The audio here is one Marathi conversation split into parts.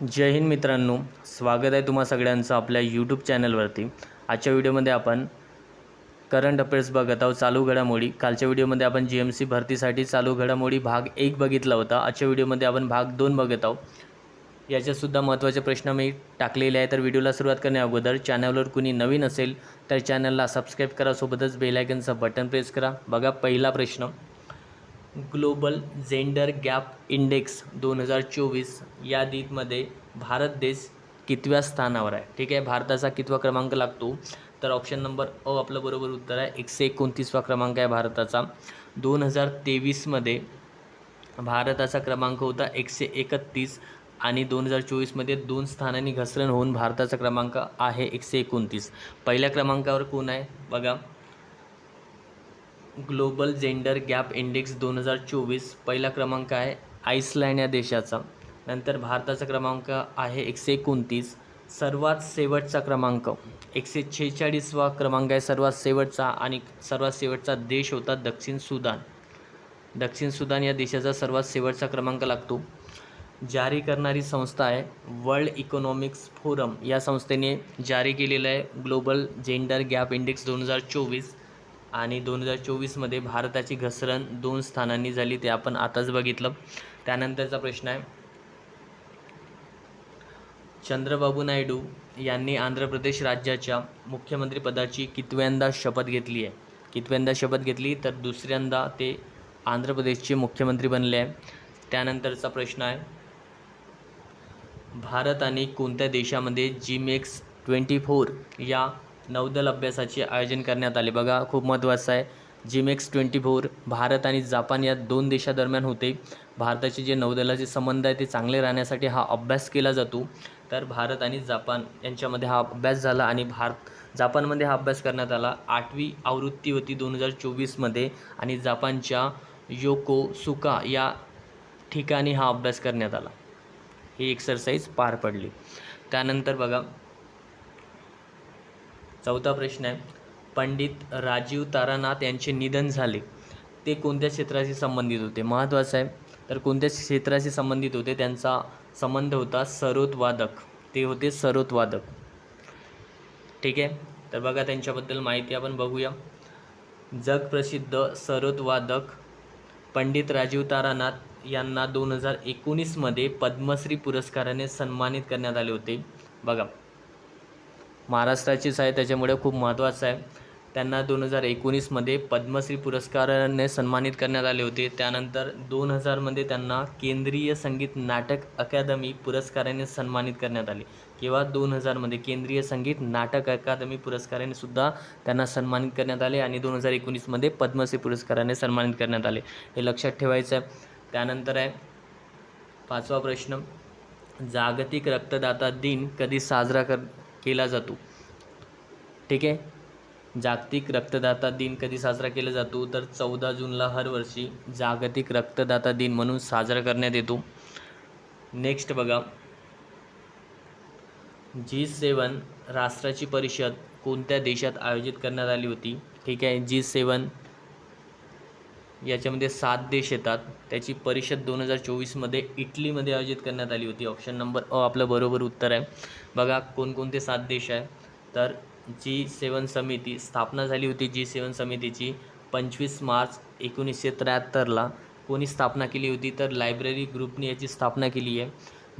जय हिंद मित्रांनो स्वागत आहे तुम्हा सगळ्यांचं आपल्या यूट्यूब चॅनलवरती आजच्या व्हिडिओमध्ये आपण करंट अफेअर्स बघत आहोत चालू घडामोडी. कालच्या व्हिडिओमध्ये आपण जी एम सी भरतीसाठी चालू घडामोडी भाग एक बघितला होता. आजच्या व्हिडिओमध्ये आपण भाग दोन बघत आहोत. याच्यातसुद्धा महत्त्वाचे प्रश्न मी टाकलेले आहे तर व्हिडिओला सुरुवात करण्या अगोदर चॅनलवर कुणी नवीन असेल तर चॅनलला सबस्क्राईब करा. सोबतच बेलायकनचं बटन प्रेस करा. बघा पहिला प्रश्न. ग्लोबल जेंडर गॅप इंडेक्स दोन हजार चोवीस यादीमध्ये भारत देश कितव्या स्थानावर आहे? ठीक आहे भारताचा कितवा क्रमांक लागतो? तर ऑप्शन नंबर अ आपलं बरोबर उत्तर आहे. एकशे एकोणतीसवा क्रमांक आहे भारताचा. दोन हजार तेवीसमध्ये भारताचा क्रमांक होता एकशे एकतीस आणि दोन हजार चोवीसमध्ये दोन स्थानांनी घसरण होऊन भारताचा क्रमांक आहे एकशे एकोणतीस. पहिल्या क्रमांकावर कोण आहे? बघा. ग्लोबल जेंडर गॅप इंडेक्स दोन हजार चोवीस पहिला क्रमांक आहे आईसलँड या देशाचा. नंतर भारताचा क्रमांक आहे एकशे एकोणतीस. सर्वात शेवटचा क्रमांक एकशे छेचाळीसवा क्रमांक आहे सर्वात शेवटचा आणि सर्वात शेवटचा देश होता दक्षिण सुदान. दक्षिण सुदान या देशाचा सर्वात शेवटचा क्रमांक लागतो. जारी करणारी संस्था आहे वर्ल्ड इकॉनॉमिक्स फोरम. या संस्थेने जारी केलेलं आहे ग्लोबल जेंडर गॅप इंडेक्स दोन हजार चोवीस. आणि दोन हजार चोवीसमध्ये भारताची घसरण दोन स्थानांनी झाली ते आपण आताच बघितलं. त्यानंतरचा प्रश्न आहे. चंद्रबाबू नायडू यांनी आंध्र प्रदेश राज्याच्या मुख्यमंत्रीपदाची कितव्यांदा शपथ घेतली आहे. कितव्यांदा शपथ घेतली? तर दुसऱ्यांदा ते आंध्र प्रदेशचे मुख्यमंत्री बनले आहे. त्यानंतरचा प्रश्न आहे. भारत आणि कोणत्या देशामध्ये जीमेक्स ट्वेंटी फोर या नौदल अभ्यासाचे आयोजन करण्यात आले. बघा खूप महत्त्वाचं आहे. जिमेक्स ट्वेंटी फोर भारत आणि जापान या दोन देशादरम्यान होते. भारताचे जे नौदलाचे संबंध आहे ते चांगले राहण्यासाठी हा अभ्यास केला जातो. तर भारत आणि जापान यांच्यामध्ये हा अभ्यास झाला आणि भारत जापानमध्ये हा अभ्यास करण्यात आला. आठवी आवृत्ती होती दोन हजार चोवीसमध्ये आणि जापानच्या योको सुका या ठिकाणी हा अभ्यास करण्यात आला. ही एक्सरसाइज पार पडली. त्यानंतर बघा चौथा प्रश्न आहे. पंडित राजीव तारानाथ यांचे निधन झाले. ते कोणत्या क्षेत्राशी संबंधित होते? महत्त्वाचं आहे. तर कोणत्या क्षेत्राशी संबंधित होते? त्यांचा संबंध होता सरोदवादक ते होते सरोदवादक ठीक आहे? तर बघा त्यांच्याबद्दल माहिती आपण बघूया. जगप्रसिद्ध सरोदवादक पंडित राजीव तारानाथ यांना दोन हजार एकोणीसमध्ये पद्मश्री पुरस्काराने सन्मानित करण्यात आले होते. बघा. महाराष्ट्राचीच आहे त्याच्यामुळे खूप महत्त्वाचं आहे. त्यांना दोन हजार एकोणीसमध्ये पद्मश्री पुरस्काराने सन्मानित करण्यात आले होते. त्यानंतर दोन हजारमध्ये त्यांना केंद्रीय संगीत नाटक अकादमी पुरस्काराने सन्मानित करण्यात आले. किंवा दोन हजारमध्ये केंद्रीय संगीत नाटक अकादमी पुरस्काराने सुद्धा त्यांना सन्मानित करण्यात आले आणि दोन हजार एकोणीसमध्ये पद्मश्री पुरस्काराने सन्मानित करण्यात आले. हे लक्षात ठेवायचं आहे. त्यानंतर आहे पाचवा प्रश्न. जागतिक रक्तदाता दिन कधी साजरा कर केला जातो. ठीक आहे? जागतिक रक्तदाता दिन कधी साजरा केला जातो? तर चौदा जूनला हरवर्षी जागतिक रक्तदाता दिन म्हणून साजरा करण्यात येतो. नेक्स्ट बघा. जी सेवन राष्ट्राची परिषद कोणत्या देशात आयोजित करण्यात आली होती? ठीक आहे? जी सेवन याच्यामध्ये सात देश येतात. त्याची परिषद दोन हजार चोवीसमध्ये इटलीमध्ये आयोजित करण्यात आली होती. ऑप्शन नंबर अ आपलं बरोबर उत्तर आहे. बघा कोणकोणते सात देश आहे. तर जी सेवन समिती स्थापना झाली होती जी सेवन समितीची पंचवीस मार्च एकोणीसशे त्र्याहत्तरला कोणी स्थापना केली होती? तर लायब्ररी ग्रुपने याची स्थापना केली आहे.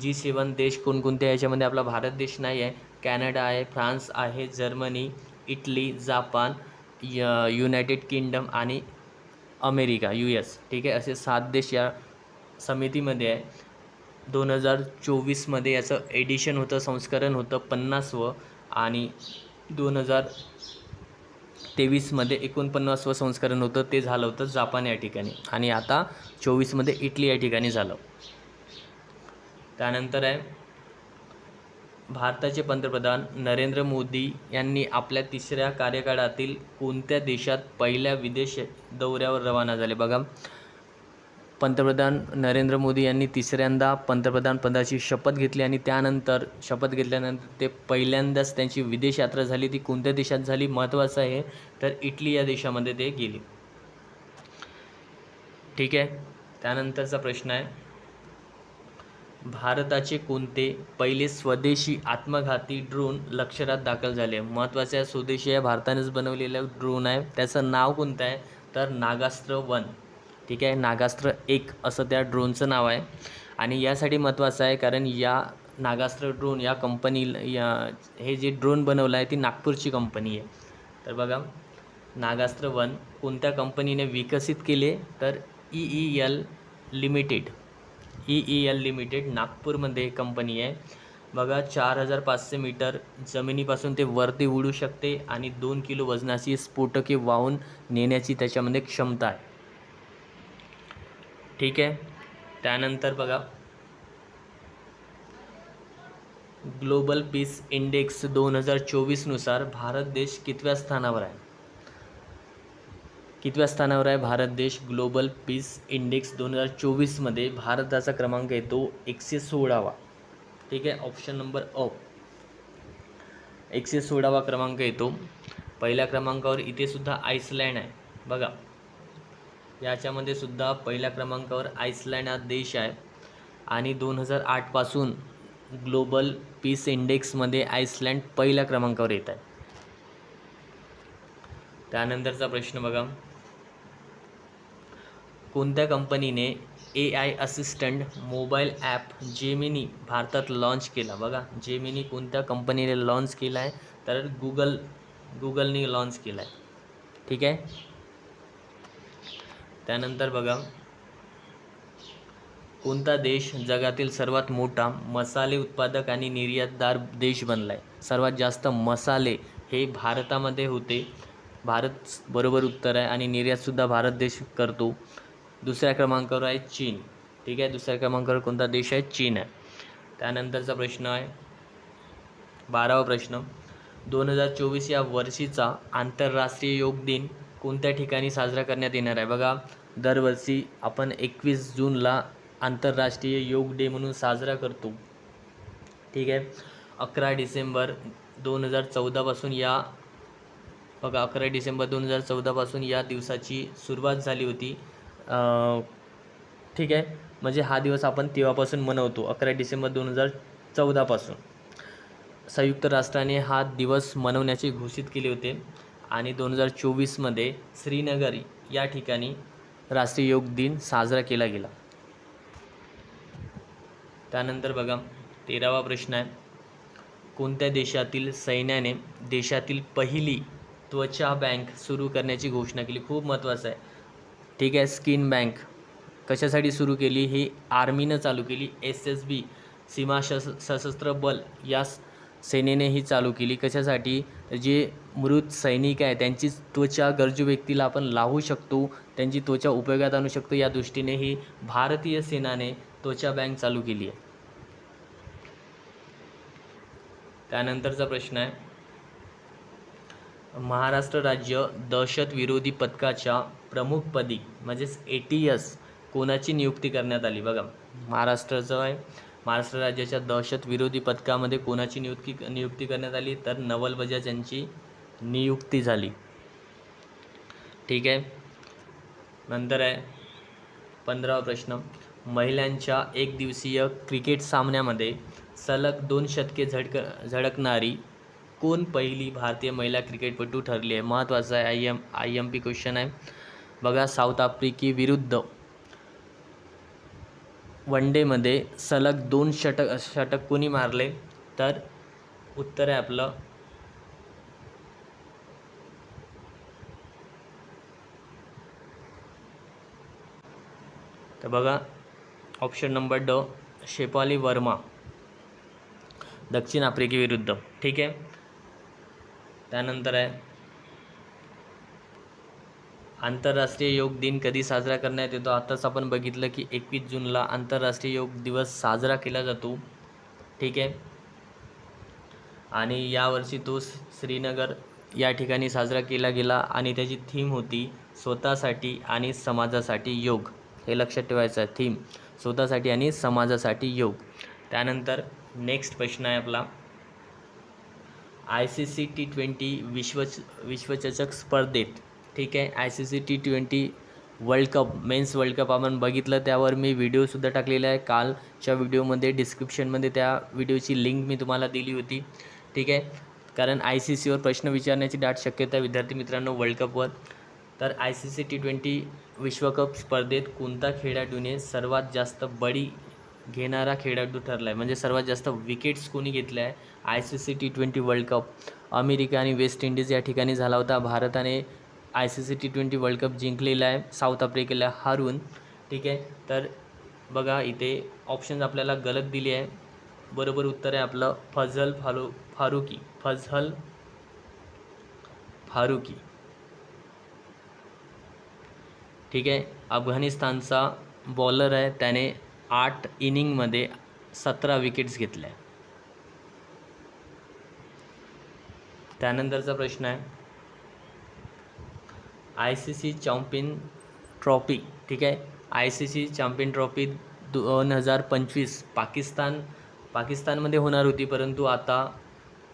जी सेवन देश कोणकोणते आहे? याच्यामध्ये आपला भारत देश नाही आहे. कॅनडा आहे फ्रान्स आहे जर्मनी इटली जापान य युनायटेड किंगडम आणि अमेरिका यू एस ठीक आहे? असे सात देश या समितीमध्ये आहे. दोन हजार चोवीसमध्ये याचं एडिशन होतं संस्करण होतं पन्नासवं आणि दोन हजार तेवीसमध्ये एकोणपन्नासवं संस्करण होतं ते झालं होतं जापान या ठिकाणी. आणि आता चोवीसमध्ये इटली या ठिकाणी झालं. त्यानंतर आहे भारताचे पंतप्रधान नरेंद्र मोदी यांनी आपल्या तिसऱ्या कार्यकाळातील कोणत्या देशात पहिल्या विदेश दौऱ्यावर रवाना झाले? बघा. पंतप्रधान नरेंद्र मोदी यांनी तिसऱ्यांदा पंतप्रधान पदाची शपथ घेतली आणि त्यानंतर शपथ घेतल्यानंतर ते पहिल्यांदाच त्यांची विदेश यात्रा झाली. ती कोणत्या देशात झाली? महत्त्वाचं आहे. तर इटली या देशामध्ये ते गेले. ठीक आहे. त्यानंतरचा प्रश्न आहे. भारताचे कोणते पहिले स्वदेशी आत्मघाती ड्रोन लष्करात दाखल झाले? महत्त्वाचे स्वदेशी आहे भारतानेच बनवलेलं ड्रोन आहे. त्याचं नाव कोणतं आहे? तर नागास्त्र वन. ठीक आहे नागास्त्र एक असं त्या ड्रोनचं नाव आहे. आणि यासाठी महत्त्वाचं आहे कारण या नागास्त्र ड्रोन या कंपनी या हे जे ड्रोन बनवलं आहे ती नागपूरची कंपनी आहे. तर बघा नागास्त्र वन कोणत्या कंपनीने विकसित केले? तर E E L limited. E E L limited नागपूरमध्ये कंपनी आहे. बघा चार हजार पाचशे मीटर जमिनीपासून ते वरती उडू शकते आणि दोन किलो वजनाची स्फोटके वाहून नेण्याची त्याच्यामध्ये क्षमता आहे. ठीक आहे? त्यानंतर बघा. ग्लोबल पीस इंडेक्स दोन हजार चोवीसनुसार भारत देश कितव्या स्थानावर आहे? कितव्या स्थानावर आहे भारत देश ग्लोबल पीस इंडेक्स दोन हजार चोवीसमध्ये? भारताचा क्रमांक येतो एकशे सोळावा. ठीक आहे? ऑप्शन नंबर अ. एकशे सोळावा क्रमांक येतो पहिल्या क्रमांकावर इथे सुद्धा आईसलँड आहे. बघा. याच्यामध्ये सुद्धा पहिल्या क्रमांकावर आईसलँड हा देश आहे. आणि दोन हजार आठपासून ग्लोबल पीस इंडेक्समध्ये आईसलँड पहिल्या क्रमांकावर येत आहे. त्यानंतरचा प्रश्न बघा. कोणत्या कंपनीने A I assistant mobile app Gemini भारतात लॉन्च केला? बघा जेमिनी कोणत्या कंपनीने लॉन्च केला आहे? तर गुगल गुगलने लॉन्च केला आहे. ठीक आहे? त्यानंतर बघा कोणता देश जगातील सर्वात मोठा मसाले उत्पादक आणि निर्यातदार देश बनला आहे सर्वात जास्त मसाले हे भारतामध्ये होते. भारत बरोबर उत्तर आहे आणि निर्यातसुद्धा भारत देश करतो. दुसऱ्या क्रमांकावर आहे चीन. ठीक आहे? दुसऱ्या क्रमांकावर कोणता देश आहे? चीन आहे. त्यानंतरचा प्रश्न आहे बारावा प्रश्न. दोन हजार चोवीस या वर्षीचा आंतरराष्ट्रीय योग दिन कोणत्या ठिकाणी साजरा करण्यात येणार आहे? बघा दरवर्षी आपण एकवीस जूनला आंतरराष्ट्रीय योग डे म्हणून साजरा करतो. ठीक आहे? अकरा डिसेंबर दोन हजार चौदापासून या बघा अकरा डिसेंबर दोन हजार चौदापासून या दिवसाची सुरुवात झाली होती. ठीक आहे. म्हणजे हा दिवस आपण तेव्हापासून मनवतो अकरा डिसेंबर दोन हजार चौदापासून संयुक्त राष्ट्राने हा दिवस मनवण्याचे घोषित केले होते आणि दोन हजार चोवीसमध्ये श्रीनगर या ठिकाणी राष्ट्रीय योग दिन साजरा केला गेला. त्यानंतर बघा तेरावा प्रश्न आहे. कोणत्या देशातील सैन्याने देशातील पहिली त्वचा बँक सुरू करण्याची घोषणा केली? खूप महत्त्वाचं आहे. ठीक आहे स्किन बँक. कशासाठी सुरू केली? ही आर्मीनं चालू केली. एस एस बी सीमा सश सशस्त्र बल या स- सेनेने ही चालू केली. कशासाठी? जे मृत सैनिक आहे त्यांची त्वचा गरजू व्यक्तीला आपण लावू शकतो. त्यांची त्वचा उपयोगात आणू शकतो. या दृष्टीने ही भारतीय सेनाने त्वचा बँक चालू केली आहे. त्यानंतरचा प्रश्न आहे. महाराष्ट्र राज्य दहशतविरोधी पथकाच्या प्रमुखपदी म्हणजेच ए टी एस कोणाची नियुक्ती करण्यात आली? बघा महाराष्ट्राचं आहे. महाराष्ट्र राज्याच्या दहशतविरोधी पथकामध्ये कोणाची नियुक्ती नियुक्ती करण्यात आली? तर नवल बजाज यांची नियुक्ती झाली. ठीक आहे. नंतर आहे. पंधरावा प्रश्न. महिलांच्या एकदिवसीय क्रिकेट सामन्यामध्ये सलग दोन शतके झडक झळकणारी कोण पहिली भारतीय महिला क्रिकेटपटू ठरली आहे. महत्त्वाचं आहे I M I M P question आहे. बघा साऊथ आफ्रिकी विरुद्ध वन डेमध्ये सलग दोन षटक षटक कोणी मारले? तर उत्तर आहे आपलं तर बघा ऑप्शन नंबर ड शेपाली वर्मा दक्षिण आफ्रिकेविरुद्ध ठीक आहे? त्यानंतर आहे. आंतरराष्ट्रीय योग दिन कधी साजरा करण्यात येतो? आत्ताच आपण बघितलं की एकवीस जूनला आंतरराष्ट्रीय योग दिवस साजरा केला जातो. ठीक आहे? आणि यावर्षी तो श्रीनगर या ठिकाणी साजरा केला गेला आणि त्याची थीम होती स्वतःसाठी आणि समाजासाठी योग. हे लक्षात ठेवायचं आहे थीम स्वतःसाठी आणि समाजासाठी योग. त्यानंतर नेक्स्ट प्रश्न आहे आपला. I C C T twenty विश्व विश्वचषक स्पर्धेत ठीक आहे? I C C T twenty world cup men's world cup आपण बघितलं त्यावर मी व्हिडिओसुद्धा टाकलेला आहे. कालच्या व्हिडिओमध्ये डिस्क्रिप्शनमध्ये त्या व्हिडिओची लिंक मी तुम्हाला दिली होती ठीक आहे? कारण आय सी सीवर प्रश्न विचारण्याची दाट शक्यता आहे विद्यार्थी मित्रांनो वर्ल्ड कपवर. तर I C C T twenty विश्वकप स्पर्धेत कोणता खेळाडूने सर्वात जास्त बळी घेणारा खेळाडू ठरला आहे म्हणजे सर्वात जास्त विकेट्स कोणी घेतल्या? आहे I C C T twenty world cup. America आणि वेस्ट इंडिज या ठिकाणी झाला होता. भारताने I C C T twenty world cup जिंकलेला आहे साऊथ आफ्रिकेला हारून ठीक आहे? तर बघा इथे ऑप्शन्स आपल्याला गलत दिली आहे. बरोबर उत्तर आहे आपलं फझल फारू फारुकी. फझल फारुकी. ठीक आहे? अफगाणिस्तानचा बॉलर आहे. त्याने आठ इनिंगमध्ये सतरा विकेट्स घेतल्या. त्यानंतरचा प्रश्न आहे. I C C champion trophy ठीक आहे? I C C champion trophy दोन हजार पंचवीस पाकिस्तान पाकिस्तानमध्ये होणार होती परंतु आता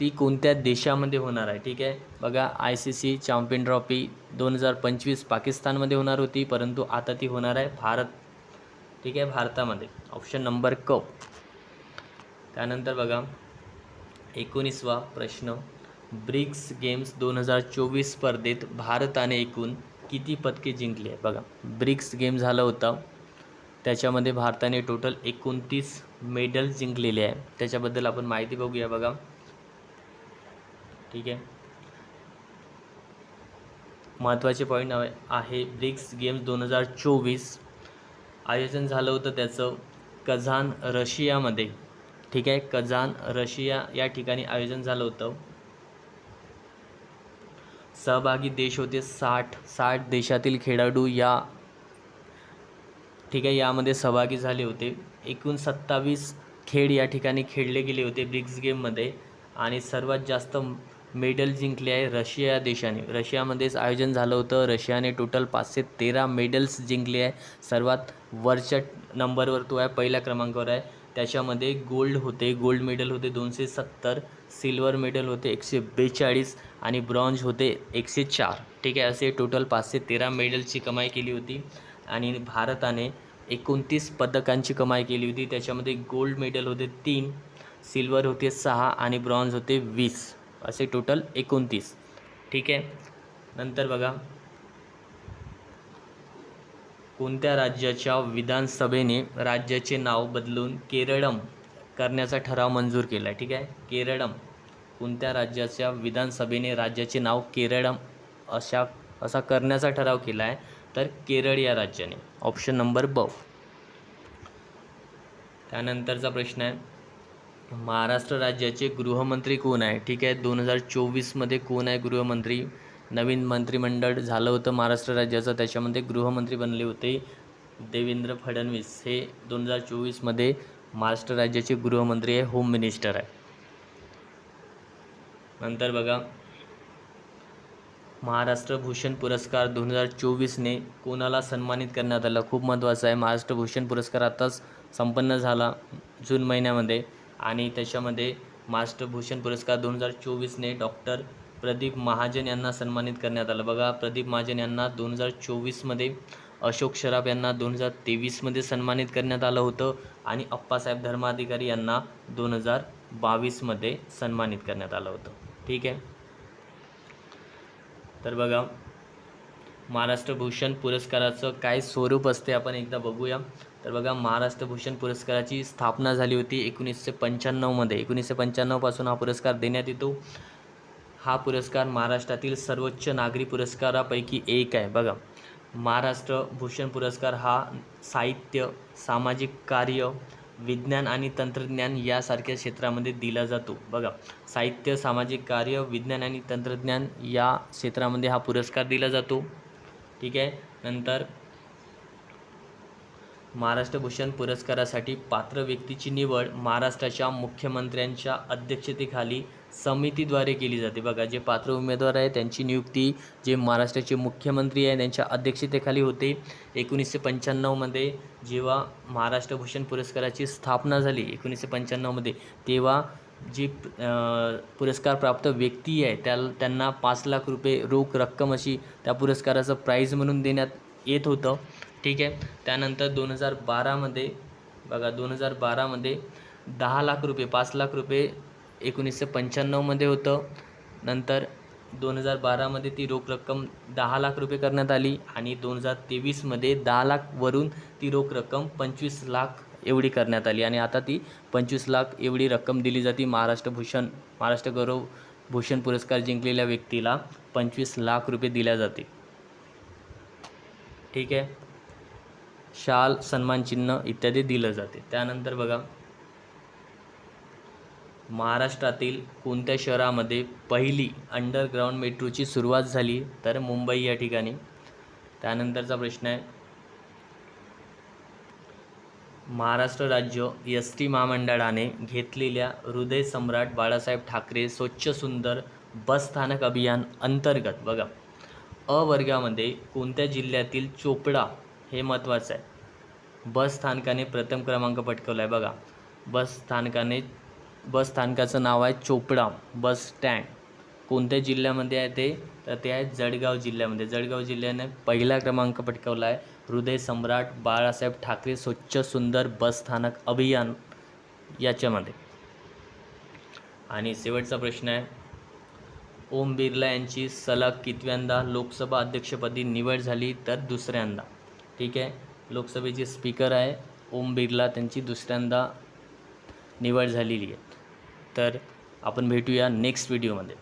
ती कोणत्या देशामध्ये होणार आहे ठीक आहे? बघा I C C champion trophy दोन हजार पंचवीस पाकिस्तानमध्ये होणार होती परंतु आता ती होणार आहे भारत ठीक आहे? भारतामध्ये. ऑप्शन नंबर क त्यानंतर बघा एकोणीसवा प्रश्न. ब्रिक्स गेम्स दोन हजार चोवीस स्पर्धेत भारताने एकूण किती पदके जिंकली आहे बघा ब्रिक्स गेम झालं होतं. त्याच्यामध्ये भारताने टोटल एकोणतीस मेडल जिंकलेले आहे त्याच्याबद्दल आपण माहिती बघूया बघा. ठीक आहे. महत्त्वाचे पॉईंट आहे ब्रिक्स गेम्स दोन हजार चोवीस. आयोजन झालं होतं त्याचं कझान रशियामध्ये. ठीक आहे कझान रशिया या ठिकाणी आयोजन झालं होतं. सहभागी देश होते साठ साठ देशातील खेळाडू या ठीक आहे यामध्ये सहभागी झाले होते. एकूण सत्तावीस खेळ या ठिकाणी खेळले गेले होते ब्रिक्स गेममध्ये आणि सर्वात जास्त मेडल जिंकले आहे रशिया या देशाने. रशियामध्येच आयोजन झालं होतं. रशियाने टोटल पाचशे तेरा मेडल्स जिंकले आहे. सर्वात वरच्या नंबरवर तो आहे पहिल्या क्रमांकावर आहे. त्याच्यामध्ये गोल्ड होते गोल्ड मेडल होते दोनशे सत्तर सिल्वर मेडल होते एकशे बेचाळीस आणि ब्रॉन्ज होते एकशे चार. ठीक आहे असे टोटल पाचशे तेरा मेडलची कमाई केली होती. आणि भारताने एकोणतीस पदकांची कमाई केली होती. त्याच्यामध्ये गोल्ड मेडल होते तीन सिल्वर होते सहा आणि ब्रॉन्ज होते वीस. असे टोटल एकोणतीस. ठीक आहे नंतर बघा. कोणत्या राज्याच्या विधानसभेने राज्याचे नाव बदलून केरळम करण्याचा ठराव मंजूर केला? आहे ठीक आहे. केरळम. कोणत्या राज्याच्या विधानसभेने राज्याचे नाव केरळम अशा असा करण्याचा ठराव केला आहे? तर केरळ या राज्याने. ऑप्शन नंबर ब. त्यानंतरचा प्रश्न आहे. महाराष्ट्र राज्याचे गृहमंत्री कोण आहे? ठीक आहे. दोन हजार चोवीसमध्ये कोण आहे गृहमंत्री? नवीन मंत्रिमंडळ झालं होतं महाराष्ट्र राज्याचं. त्याच्यामध्ये गृहमंत्री बनले होते देवेंद्र फडणवीस. हे दोन हजार चोवीसमध्ये महाराष्ट्र राज्याचे गृहमंत्री आहे होम मिनिस्टर आहे. नंतर बघा महाराष्ट्र भूषण पुरस्कार दोन हजार चोवीसने कोणाला सन्मानित करण्यात आलं? खूप महत्त्वाचं आहे. महाराष्ट्र भूषण पुरस्कार आताच संपन्न झाला जून महिन्यामध्ये. आणि त्याच्यामध्ये महाराष्ट्र भूषण पुरस्कार दोन हजार चोवीसने डॉक्टर प्रदीप महाजन यांना सन्मानित करण्यात आलं. बघा प्रदीप महाजन यांना दोन हजार चोवीसमध्ये अशोक शराफ यांना दोन हजार तेवीसमध्ये सन्मानित करण्यात आलं होतं आणि अप्पासाहेब धर्माधिकारी यांना दोन हजार बावीसमध्ये सन्मानित करण्यात आलं होतं. ठीक आहे? तर बघा महाराष्ट्र भूषण पुरस्काराचं काय स्वरूप असते आपण एकदा बघूया. तर बघा महाराष्ट्र भूषण पुरस्काराची स्थापना झाली होती एकोणीसशे पंच्याण्णवमध्ये. एकोणीसशे पंच्याण्णवपासून हा पुरस्कार देण्यात येतो. हा पुरस्कार महाराष्ट्रातील सर्वोच्च नागरी पुरस्कारापैकी एक आहे. बघा महाराष्ट्र भूषण पुरस्कार हा साहित्य सामाजिक कार्य विज्ञान आणि तंत्रज्ञान यासारख्या क्षेत्रामध्ये दिला जातो. बघा साहित्य सामाजिक कार्य विज्ञान आणि तंत्रज्ञान या क्षेत्रामध्ये हा पुरस्कार दिला जातो. ठीक आहे? नंतर महाराष्ट्र भूषण पुरस्कारासाठी पात्र व्यक्तीची निवड महाराष्ट्राच्या मुख्यमंत्र्यांच्या अध्यक्षतेखाली समितीद्वारे केली जाते. बघा जे पात्र उमेदवार आहे त्यांची नियुक्ती जे महाराष्ट्राचे मुख्यमंत्री आहे त्यांच्या अध्यक्षतेखाली होते. एकोणीसशे पंच्याण्णवमध्ये जेव्हा महाराष्ट्र भूषण पुरस्काराची स्थापना झाली एकोणीसशे पंच्याण्णवमध्ये तेव्हा जी पुरस्कार प्राप्त व्यक्ती आहे त्या त्यांना पाच लाख रुपये रोख रक्कम अशी त्या पुरस्काराचं प्राईज म्हणून देण्यात येत होतं. ठीक आहे. त्यानंतर दोन हजार बारामध्ये बघा दोन हजार बारामध्ये दहा लाख रुपये पाच लाख रुपये एकोणीसशे पंच्याण्णवमध्ये होतं. नंतर दोन हजार बारामध्ये ती रोख रक्कम दहा लाख रुपये करण्यात आली आणि दोन हजार तेवीसमध्ये दहा लाखवरून ती रोख रक्कम पंचवीस लाख एवढी करण्यात आली आणि आता ती पंचवीस लाख एवढी रक्कम दिली जाते महाराष्ट्र भूषण महाराष्ट्र गौरव भूषण पुरस्कार जिंकलेल्या व्यक्तीला पंचवीस लाख रुपये दिल्या जाते. ठीक आहे. शाल सन्मान चिन्ह इत्यादी दिलं जाते. त्यानंतर बघा महाराष्ट्रातील कोणत्या शहरामध्ये पहिली अंडरग्राऊंड मेट्रोची सुरुवात झाली तर मुंबई या ठिकाणी. त्यानंतरचा प्रश्न आहे महाराष्ट्र राज्य एस टी महामंडळाने घेतलेल्या हृदय सम्राट बाळासाहेब ठाकरे स्वच्छ सुंदर बस स्थानक अभियान अंतर्गत बघा अ वर्गामध्ये कोणत्या जिल्ह्यातील चोपडा हे महत्त्वाचं आहे. बस स्थानकाने प्रथम क्रमांक पटकवला आहे बघा. बस स्थानकाने बस स्थानकाचं नाव आहे चोपडा बस स्टँड. कोणत्या जिल्ह्यामध्ये आहे ते? तर ते आहे जळगाव जिल्ह्यामध्ये. जळगाव जिल्ह्याने पहिला क्रमांक पटकवला आहे हृदय सम्राट बाळासाहेब ठाकरे स्वच्छ सुंदर बस स्थानक अभियान याच्यामध्ये. आणि शेवटचा प्रश्न आहे. ओम बिर्ला यांची सलग कितव्यांदा लोकसभा अध्यक्षपदी निवड झाली तर दुसऱ्यांदा? ठीक आहे. लोकसभेचे स्पीकर आहे ओम बिर्ला त्यांची दुसऱ्यांदा निवड झालेली आहे. तर आपण भेटूया नेक्स्ट व्हिडिओमध्ये